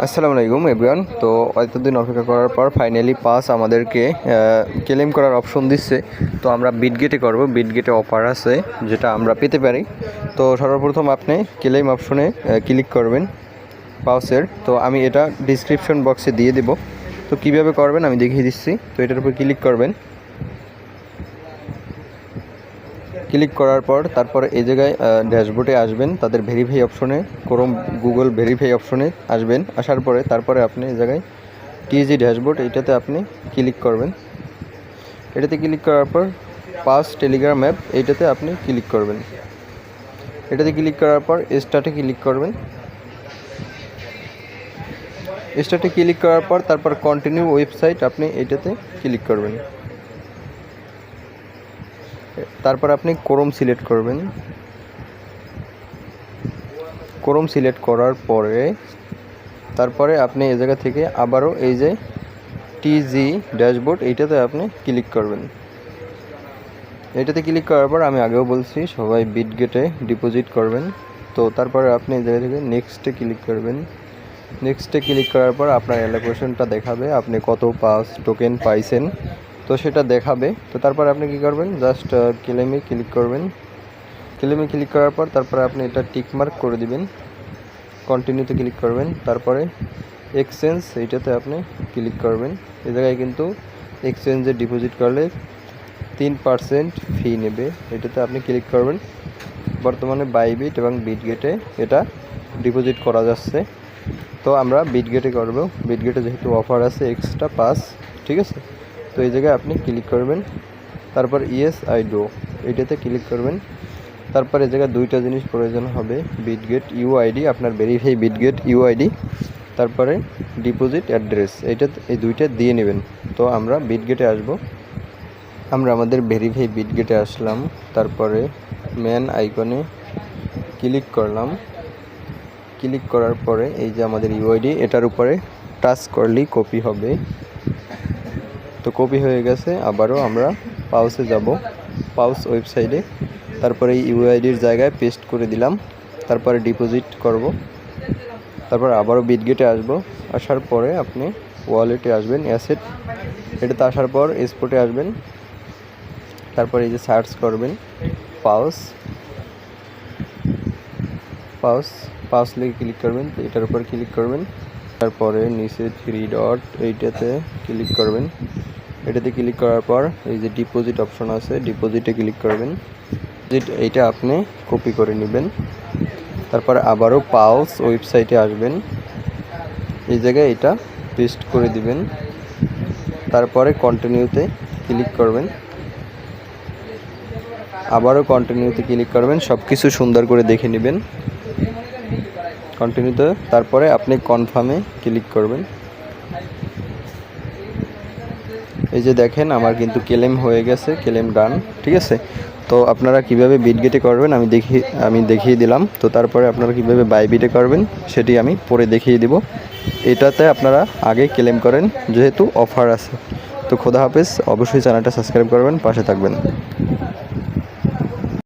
আসসালামু আলাইকুম, এভরিওয়ান। তো এতদিন অপেক্ষা করার পর ফাইনালি পাস আমাদেরকে ক্লেম করার অপশন দিচ্ছে। তো আমরা বিটগেটে করব। বিটগেটে অফার আছে, যেটা আমরা পেতে পারি। তো সর্বপ্রথম আপনি ক্লেম অপশনে ক্লিক করবেন পাউসের তো আমি এটা ডিসক্রিপশন বক্সে দিয়ে দেব। তো কীভাবে করবেন আমি দেখিয়ে দিচ্ছি। তো এটার উপর ক্লিক করবেন। ক্লিক করার পর তারপর এই জায়গায় ড্যাশবোর্ডে আসবেন। তাদের ভেরিফাই অপশনে ক্রোম গুগল ভেরিফাই অপশনে আসবেন। আসার পরে তারপরে আপনি এই জায়গায় টিএজি ড্যাশবোর্ড এইটাতে আপনি ক্লিক করবেন। এটাতে ক্লিক করার পর পাস টেলিগ্রাম অ্যাপ এইটাতে আপনি ক্লিক করবেন। এটাতে ক্লিক করার পর স্টার্টে ক্লিক করবেন। স্টার্টে ক্লিক করার পর তারপর কন্টিনিউ ওয়েবসাইট আপনি এইটাতে ক্লিক করবেন। তারপর আপনি ক্রোম সিলেক্ট করবেন। ক্রোম সিলেক্ট করার পরে তারপরে আপনি এই জায়গা থেকে আবারও এই যে টিজি ড্যাশবোর্ড, এইটাতে আপনি ক্লিক করবেন। এটাতে ক্লিক করার পর আমি আগেও বলছি, সবাই বিটগেটে ডিপোজিট করবেন। তো তারপরে আপনি এই জায়গা থেকে নেক্সটে ক্লিক করবেন। নেক্সটে ক্লিক করার পর আপনার অ্যালোকেশনটা দেখাবে, আপনি কত পাস টোকেন পাইছেন। তো সেটা দেখাবে। তো তারপর আপনি কি করবেন? জাস্ট ক্লেমে ক্লিক করবেন। ক্লেমে ক্লিক করার পর তারপরে আপনি এটা টিক মার্ক করে দিবেন। কন্টিনিউতে ক্লিক করবেন। তারপরে এক্সচেঞ্জ এইটাতে আপনি ক্লিক করবেন। এ জায়গায় কিন্তু এক্সচেঞ্জে ডিপোজিট করলে তিন পার্সেন্ট ফি নেবে। এটাতে আপনি ক্লিক করবেন। বর্তমানে বাইবিট এবং বিটগেটে এটা ডিপোজিট করা যাচ্ছে। তো আমরা বিটগেটে করব। বিটগেটে যেহেতু অফার আছে এক্সট্রা পাস ঠিক আছে? তো এই জায়গায় আপনি ক্লিক করবেন। তারপর ইয়েস আই ডো এইটাতে ক্লিক করবেন। তারপর এই জায়গায় দুইটা জিনিস প্রয়োজন হবে। বিটগেট ইউআইডি আপনার ভেরিফাই বিটগেট ইউআইডি তারপরে ডিপোজিট অ্যাড্রেস এইটা এই দুইটা দিয়ে নেবেন। তো আমরা বিটগেটে আসব। আমরা আমাদের ভেরিফাই বিটগেটে আসলাম। তারপরে ম্যান আইকনে ক্লিক করলাম। ক্লিক করার পরে এই যে আমাদের ইউআইডি এটার উপরে টাচ করলেই কপি হবে। তো কপি হয়ে গেছে, আবারও আমরা পাউসে যাব। পাউস ওয়েবসাইটে। তারপরে ইউআইডির জায়গায় পেস্ট করে দিলাম। তারপরে ডিপোজিট করব। তারপর আবারও বিটগেটে আসব। আসার পরে আপনি ওয়ালেটে আসবেন, অ্যাসেট। এটাতে আসার পর এক্সপোর্টে আসবেন। তারপর এই যে সার্চ করবেন, পাউস। পাউস পাউস লিখে ক্লিক করবেন। এটার উপর ক্লিক করবেন। তারপরে নিচে থ্রি ডট এইটাতে ক্লিক করবেন। এটাতে ক্লিক করার পর এই যে ডিপোজিট অপশন আছে ডিপোজিটে ক্লিক করবেন। এইটা আপনি কপি করে নেবেন। তারপর আবারও পাউস ওয়েবসাইটে আসবেন। এই জায়গায় এটা পেস্ট করে দিবেন। তারপরে কন্টিনিউতে ক্লিক করবেন। আবারও কন্টিনিউতে ক্লিক করবেন সব কিছু সুন্দর করে দেখে নেবেন। কন্টিনিউতে তারপরে আপনি কনফার্মে ক্লিক করবেন। এই যে দেখেন, আমার কিন্তু ক্লেম হয়ে গেছে ক্লেম ডান ঠিক আছে? তো আপনারা কীভাবে বিটগেটে করবেন আমি দেখি, আমি দেখিয়ে দিলাম। তো তারপরে আপনারা কীভাবে বাইবিটে করবেন সেটি আমি পরে দেখিয়ে দিব। এটাতে আপনারা আগে ক্লেম করেন, যেহেতু অফার আছে। তো খোদা হাফেজ, অবশ্যই চ্যানেলটা সাবস্ক্রাইব করবেন, পাশে থাকবেন।